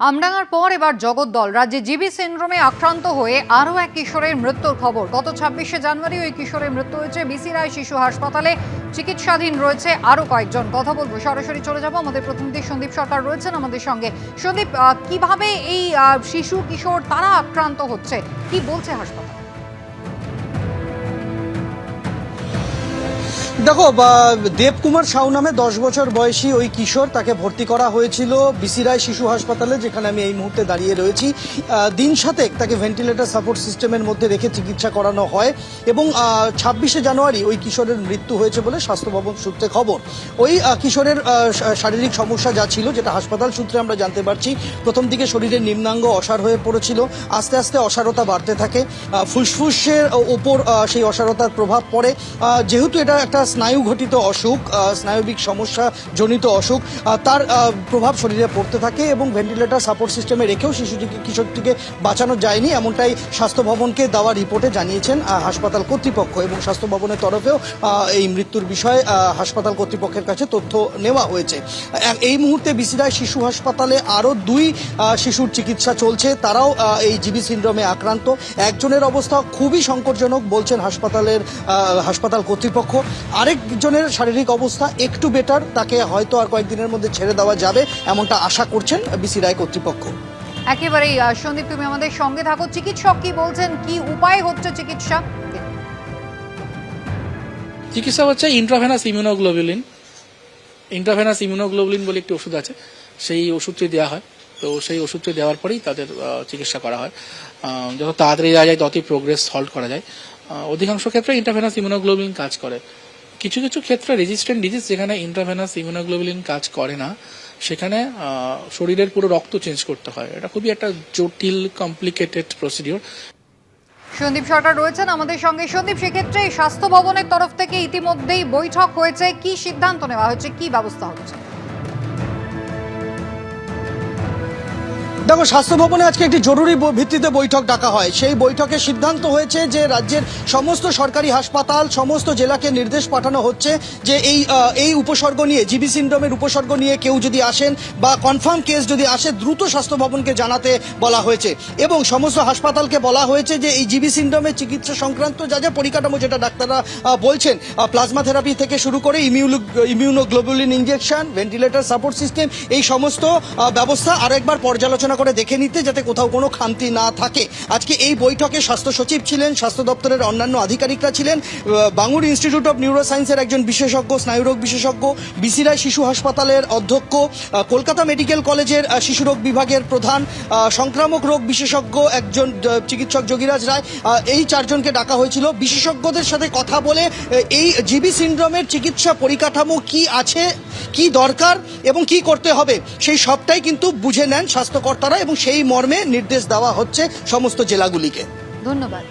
আমডাঙ্গার পর এবার জগদ্দল রাজ্যে জিবি সিন্ড্রোমে আক্রান্ত হয়ে আরও এক কিশোরের মৃত্যুর খবর। গত ছাব্বিশে জানুয়ারি ওই কিশোরের মৃত্যু হয়েছে বিসি রায় শিশু হাসপাতালে। চিকিৎসাধীন রয়েছে আরও কয়েকজন। কথা বলব, সরাসরি চলে যাব। আমাদের প্রতিনিধি সন্দীপ সরকার রয়েছেন আমাদের সঙ্গে। সন্দীপ কীভাবে এই শিশু, কিশোর তারা আক্রান্ত হচ্ছে? কি বলছে হাসপাতাল? দেখো দেবকুমার সাউ নামে দশ বছর বয়সী ওই কিশোর, তাকে ভর্তি করা হয়েছিল বিসি রায় শিশু হাসপাতালে, যেখানে আমি এই মুহূর্তে দাঁড়িয়ে রয়েছি। দিন সাতেক তাকে ভেন্টিলেটর সাপোর্ট সিস্টেমের মধ্যে রেখে চিকিৎসা করানো হয় এবং ছাব্বিশে জানুয়ারি ওই কিশোরের মৃত্যু হয়েছে বলে স্বাস্থ্য ভবন সূত্রে খবর। ওই কিশোরের শারীরিক সমস্যা যা ছিল, যেটা হাসপাতাল সূত্রে আমরা জানতে পারছি, প্রথম দিকে শরীরের নিম্নাঙ্গ অসার হয়ে পড়েছিল, আস্তে আস্তে অসারতা বাড়তে থাকে ফুসফুসের ওপর সেই অসারতার প্রভাব পড়ে। যেহেতু এটা একটা স্নায়ু ঘটিত অসুখ স্নায়বিক সমস্যা জনিত অসুখ তার প্রভাব শরীরে পড়তে থাকে এবং ভেন্টিলেটর সাপোর্ট সিস্টেমে রেখেও শিশুটিকে, কিশোরটিকে বাঁচানো যায়নি, এমনটাই স্বাস্থ্য ভবনকে দেওয়া রিপোর্টে জানিয়েছেন হাসপাতাল কর্তৃপক্ষ এবং স্বাস্থ্য ভবনের তরফেও এই মৃত্যুর বিষয়ে হাসপাতাল কর্তৃপক্ষের কাছে তথ্য নেওয়া হয়েছে। এই মুহূর্তে বিসিরায় শিশু হাসপাতালে আরও দুই শিশুর চিকিৎসা চলছে, তারাও এই জিবি সিন্ড্রোমে আক্রান্ত। একজনের অবস্থা খুবই সংকটজনক, বলছেন হাসপাতালের হাসপাতাল কর্তৃপক্ষ। আরেকজনের শারীরিক অবস্থা একটু বেটার তাকে হয়তো আর কয়েকদিনের মধ্যে ছেড়ে দেওয়া যাবে এমনটা আশা করছেন বিসি রায় কর্তৃপক্ষ। একেবারেই সন্দীপ তুমি আমাদের সঙ্গে থাকো। চিকিৎসক কি বলছেন? কি উপায় হচ্ছে চিকিৎসা? চিকিৎসা হচ্ছে ইন্ট্রাভেনাস ইমিউনোগ্লোবুলিন ইন্ট্রাভেনাস ইমিউনোগ্লোবুলিন বলে একটি ওষুধ আছে সেই ওষুধটি দেওয়া হয়। তো সেই ওষুধটি দেওয়ার পরেই তাদের চিকিৎসা করা হয়। যত তাড়াতাড়ি দেওয়া যায় ততই প্রোগ্রেস হল্ট করা যায়। অধিকাংশ ক্ষেত্রে ইন্ট্রাভেনাস ইমিউনোগ্লোবুলিন কাজ করে। কিছু কিছু ক্ষেত্রে রেজিস্ট্যান্ট ডিজিজ যেখানে ইন্ট্রাভেনাস ইমিউনোগ্লোবুলিন কাজ করে না, সেখানে শরীরের পুরো রক্ত চেঞ্জ করতে হয়। এটা খুবই একটা জটিল কমপ্লিকেটেড প্রসিডিওর সন্দীপ সরকার রয়েছেন আমাদের সঙ্গে। সন্দীপ, সেক্ষেত্রে স্বাস্থ্য ভবনের তরফ থেকে ইতিমধ্যেই বৈঠক হয়েছে। কি সিদ্ধান্ত নেওয়া হয়েছে? কি ব্যবস্থা হচ্ছে? দেখো, স্বাস্থ্য ভবনে আজকে একটি জরুরি ভিত্তিতে বৈঠক ডাকা হয়। সেই বৈঠকে সিদ্ধান্ত হয়েছে যে রাজ্যের সমস্ত সরকারি হাসপাতাল, সমস্ত জেলাকে নির্দেশ পাঠানো হচ্ছে যে এই এই উপসর্গ নিয়ে, জিবি সিন্ড্রোমের উপসর্গ নিয়ে কেউ যদি আসেন বা কনফার্ম কেস যদি আসে, দ্রুত স্বাস্থ্য ভবনকে জানাতে বলা হয়েছে। এবং সমস্ত হাসপাতালকে বলা হয়েছে যে এই জিবি সিন্ড্রোমের চিকিৎসা সংক্রান্ত যা যা পরিকাঠামো যেটা ডাক্তাররা বলছেন প্লাজমা থেরাপি থেকে শুরু করে immuno immunoglobulin injection ventilator support system, এই সমস্ত ব্যবস্থা আরেকবার পর্যালোচনা করে দেখে নিতে যাতে কোথাও কোনো খামতি না থাকে। আজকে এই বৈঠকে স্বাস্থ্য সচিব ছিলেন, স্বাস্থ্য দপ্তরের অন্যান্য আধিকারিকরা ছিলেন বাঙুর ইনস্টিটিউট অফ নিউরো সায়েন্সের একজন বিশেষজ্ঞ স্নায়ুরোগ বিশেষজ্ঞ বিসিরায় শিশু হাসপাতালের অধ্যক্ষ কলকাতা মেডিকেল কলেজের শিশুরোগ বিভাগের প্রধান সংক্রামক রোগ বিশেষজ্ঞ একজন চিকিৎসক যোগীরাজ রায় এই চারজনকে ডাকা হয়েছিল। বিশেষজ্ঞদের সাথে কথা বলে এই জিবি সিন্ড্রোমের চিকিৎসা পরিকাঠামো কি আছে? কি দরকার এবং কি করতে হবে, সেই সবটাই কিন্তু বুঝে নেন স্বাস্থ্যকর্তারা এবং সেই মর্মে নির্দেশ দেওয়া হচ্ছে সমস্ত জেলাগুলিকে। ধন্যবাদ।